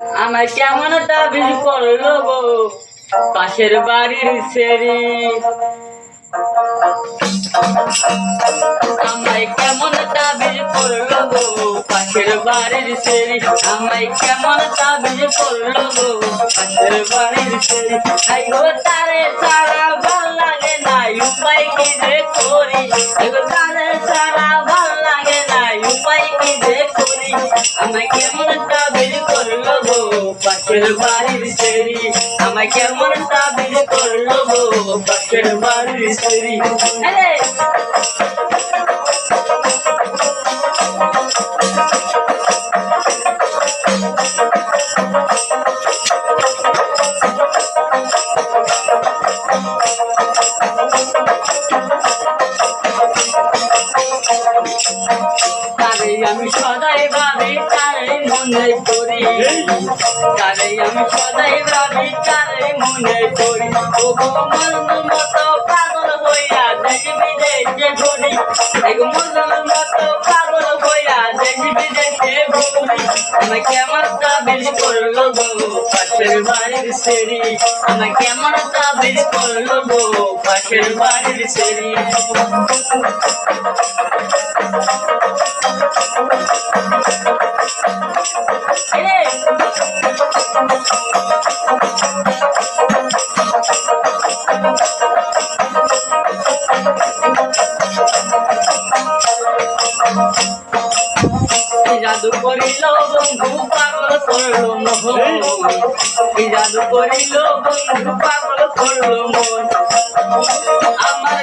আমার কেমন দাবি করল গো? পাশের বাড়ির সেরি। আমায় কেমন তাবিজ করল গো? পাশের বাড়ির সেরি। আমায় কেমন তাবিজ করল গো? পাশের বাড়ির সেরি। আই গো, তারে ছাড়া ভালো লাগে না উপায় কি যে করি? গো, তারে ছাড়া ভালো লাগে না উপায় কি যে করি? আমায় কেমন তাবিজ পাশের বাড়ির সেরি আমায় কেমন তাবিজ করল গো পাশের বাড়ির সেরি আমি সদাই ভাবি মনে করি তারে আমি সদাই ভাবি তারে মনে করি। ও গো মরণ মতো পাগল হইয়া দেশ বিদেশে ঘুরি এগো মরণ মতো পাগল হইয়া দেশ বিদেশে ঘুরি আমাকে আমার তাবিজ করল গো পাশের বাড়ির সেরি আমাকে আমার তাবিজ করল গো পাশের বাড়ির সেরি জাদু করিল বন্ধু পাগল করল মোহন। কি জাদু করিল বন্ধু পাগল মন আমার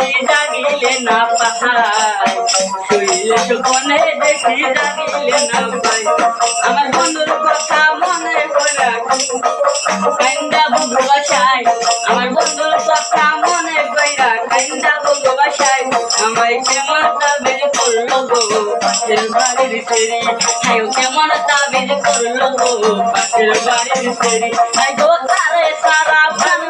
দেখি জাগিলে না পাহাড়। শুইলে সুকনে দেখি জাগিলে না পাই। আমার বন্ধুর কথা মনে পড়ে কান্দা বুঝু বাসায়, আমার বন্ধুর কথা মনে পড়া কান্দা বুঝু বাসায়, আমায় কেমন তাবিজ করল গো? পাশের বাড়ির সেরি হায় কেমন তাবিজ করল গো? পাশের বাড়ির সেরি হায় গো তারে সারা নাই